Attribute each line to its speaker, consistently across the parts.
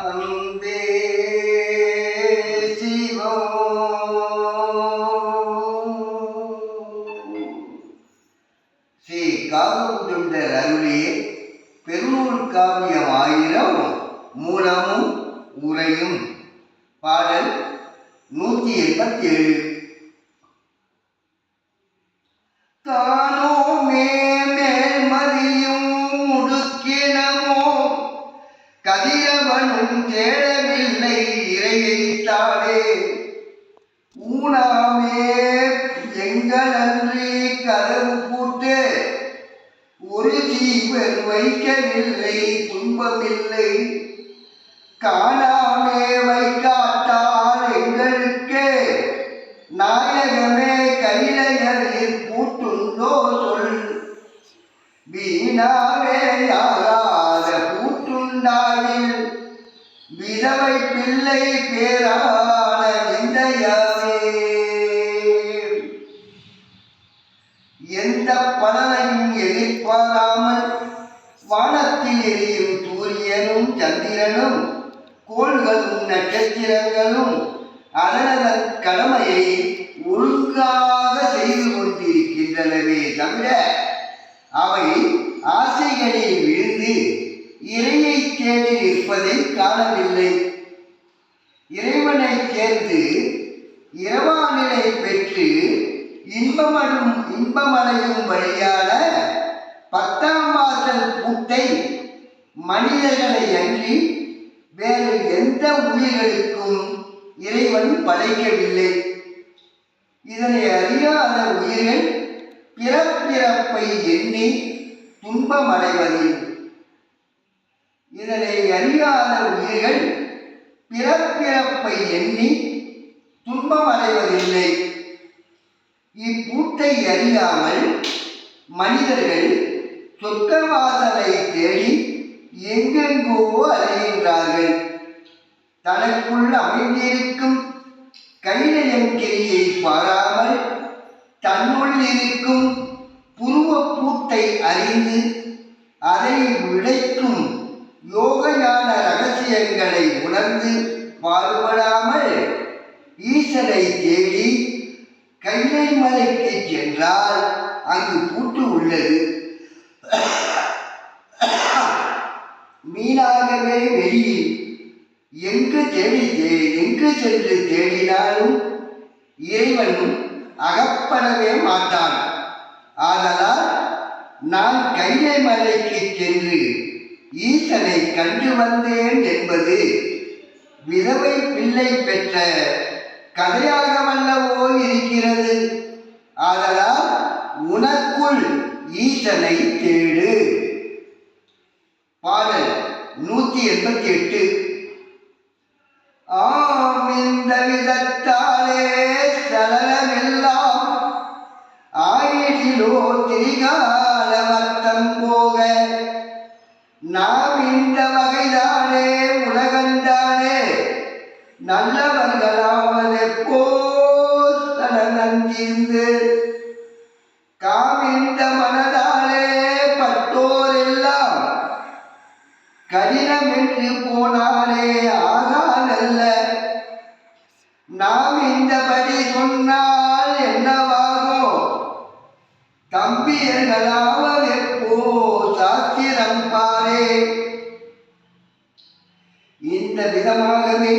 Speaker 1: அன்பே சிவம் ஸ்ரீ காகபுஜந்தர் அருளிய பெருநூல் காவியம் ஆயிரம் மூலமும் உரையும் பாடல் நூற்றி எண்பத்தி ஏழு. ஊனாமே எங்களன்றி கதவு பூட்டு ஒரு ஜீவன் வைக்கவில்லை துன்பமில்லை. காணாமே வைக்க விதவை பிள்ளை பேரான விந்தையாவே. எந்த பலனையும் எதிர்பாராமல் வானத்தில் எரியும் சூரியனும் சந்திரனும் கோள்களும் நட்சத்திரங்களும் அதனதன் கடமையை ஒழுங்காக செய்து கொண்டிருக்கின்றனவே தவிர அவை ஆசைகளில் விழுந்து இறையை தேடி நிற்பதை காணவில்லை இறைவனை சேர்ந்து இரவானிலை பெற்று இன்பமடும் இன்பமடையும் வழியான பத்தாம் வாசல் பூட்டை மனிதர்களை அன்றி வேறு எந்த உயிர்களுக்கும் இறைவன் படைக்கவில்லை. இதனை அறியாத உயிர்கள் பிறப்பிறப்பை எண்ணி துன்பமடைவதில்லை. இதனை அறியாத உயிர்கள் பிறப்பிறப்பை எண்ணி துன்பம் அடைவதில்லை. இப்பூட்டை அறியாமல் மனிதர்கள் சொர்க்கவாசலை தேடி எங்கெங்கோ அலைகின்றார்கள். தனக்குள் அமைந்திருக்கும் கைநயங்கிரியை பாராமல் தன்னுள் இருக்கும் புருவ பூட்டை அறிந்து அதை விளைக்கும் யோகஞான ரகசியங்களை உணர்ந்து பாடுபடாமல் ஈசனை தேடி கைலை மலைக்கு சென்றால் அங்கு பூட்டு உள்ளது. மீனாகவே வெளியில் எங்கு தேடி எங்கு சென்று தேடினாலும் இறைவன் அகப்படவே மாட்டான். ஆதலால் நான் கைலை மலைக்கு சென்று ஈசனை கண்டு வந்தேன் என்பது விதவை பிள்ளை பெற்ற கதையாக வல்லவோ இருக்கிறது. ஆதலால் உனக்குள் ஈசனை தேடு. பாடல் நூத்தி எண்பத்தி எட்டு. சலனந்திந்து காமிந்த மனதாலே பட்டோர் எல்லாம் கடினமென்று போனாலே ஆகாதல்ல. நாம் இந்தபடி சொன்னால் என்னவாகும் தம்பியர்களாவது தம்பியர்களாவதெப்போ சாத்திரம் பாரே? இந்த விதமாகவே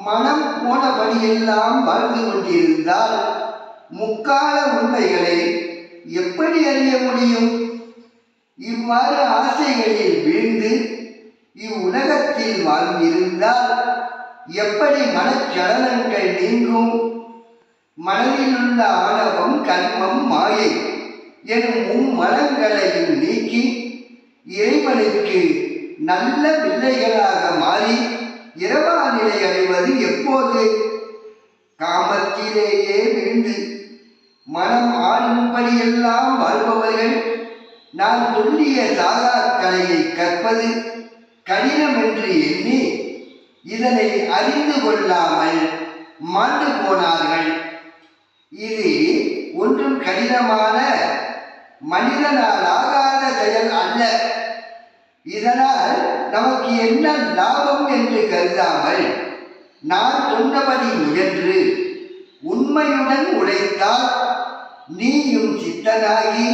Speaker 1: மனம் போனபடியெல்லாம் வாழ்ந்து கொண்டிருந்தால் முக்கால உண்மைகளை எப்படி அறிய முடியும்? இவ்வாறு ஆசைகளில் வீழ்ந்து இவ்வுலகத்தில் வாழ்ந்திருந்தால் எப்படி மனச்சலனங்கள் நீங்கும்? மனதில் உள்ள ஆணவம் கர்மம் மாயை எனும் மும்மலங்களையும் நீக்கி இறைவனுக்கு நல்ல பிள்ளைகளாக மாறி இரவா நிலை அடைவது எப்போது? காமத்திலேயே வீழ்ந்து மனம் ஆளும்படியெல்லாம் வாழ்பவர்கள் நான் சொல்லிய சாகா கலையை கற்பது கடினம் என்று எண்ணி இதனை அறிந்து கொள்ளாமல் மாண்டு போனார்கள். இது ஒன்றும் கடினமான மனிதனால் ஆகாத செயல் அல்ல. இதனால் நமக்கு என்ன லாபம் என்று கருதாமல் நான் சொன்னபடி முயன்று உண்மையுடன் உழைத்தால் நீயும் சித்தனாகி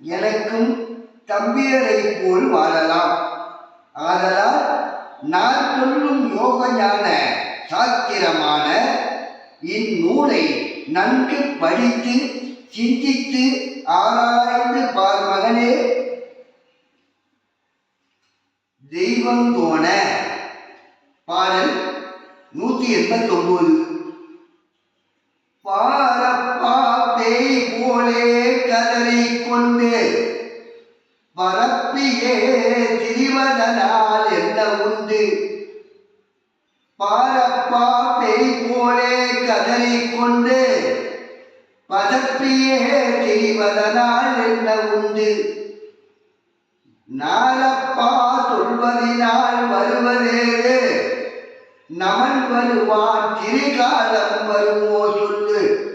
Speaker 1: எனக்கும் தம்பியரை போல் வாழலாம். ஆதலால் நான் சொல்லும் யோக ஞான சாத்திரமான இந்நூலை நன்கு படித்து சிந்தித்து ஆராய்ந்து பார் மகனே தெய்வம் தோண. பாடல் நூத்தி எண்பத்தி ஒன்பது பாரப்பா பேய் போலே கதறி கொண்டு பரப்பியே திரிவதனால் என்ன உண்டு? பாரப்பா பேய் போலே கதறி கொண்டு பதப்பியே திரிவதனால் என்ன உண்டு? நாரப்பா வருவதினால் வருவதேது நமன் வருவான் திரிகாலம் வருமோ சொல்லு.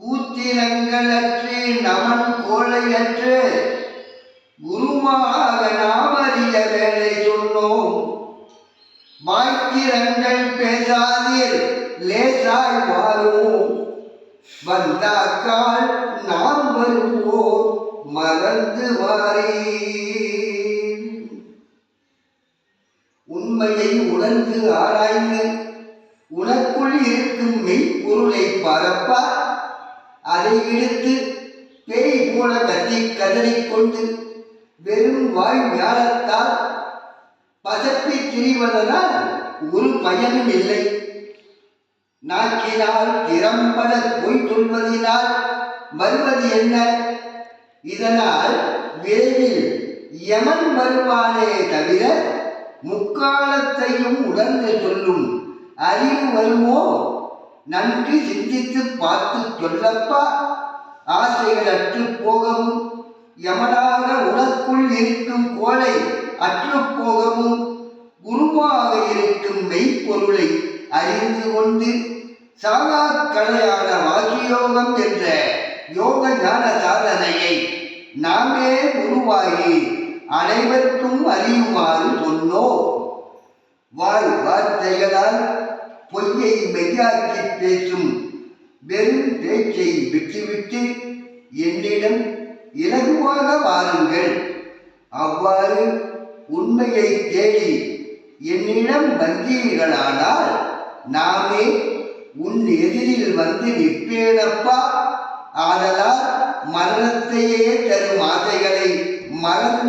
Speaker 1: கூத்திரங்களற்று நமன் கோழையற்று. குருமாக நாம் அறிய வேலை சொன்னோம். வாய்த்திரங்கள் பேசாதீர் லேசாய் வாருவோம் வந்தாக்கால் நாம் வருவோம் மறந்து வாரீர். உண்மையை உணர்ந்து ஆராய்ந்து உனக்குள் இருக்கும் மெய்ப்பொருளை பரப்பா அதை விடுத்து பேய் போல கத்தி கதறிக்கொண்டு வெறும் வாய் ஞானத்தால் பசப்பி திரிவதனால் ஒரு பயனும் இல்லை. நாக்கினால் திறம்பட பொய் சொல்வதினால் வருவது என்ன? இதனால் விரைவில் யமன் வருவானே தவிர முக்காலத்தையும் உணர்ந்து சொல்லும். அறிவு வருமோ? நன்றி சிந்தித்து பார்த்து சொல்லப்பா. ஆசைகள் அற்று போகவும் யமனாக உனக்குள் இருக்கும் கோலை அற்று போகவும் குருவாக இருக்கும் மெய்ப்பொருளை அறிந்து கொண்டு சாகா கலையான வாக்கியோகம் என்ற யோக ஞான சாதனையை நாமே உருவாகி அனைவருக்கும் அறியுமாறு சொன்னோ. வாய் வார்த்தைகளால் பொய்யை மெய்யாக்கி பேசும் வெறும் பேச்சை விட்டுவிட்டு என்னிடம் இலகுவாக வாருங்கள். அவ்வாறு உண்மையை தேடி என்னிடம் வந்தீர்களானால் நாமே உன் எதிரில் வந்து நிற்பேனப்பா. ஆதலால் மரணத்தையே தரும் ஆசைகளை மறந்து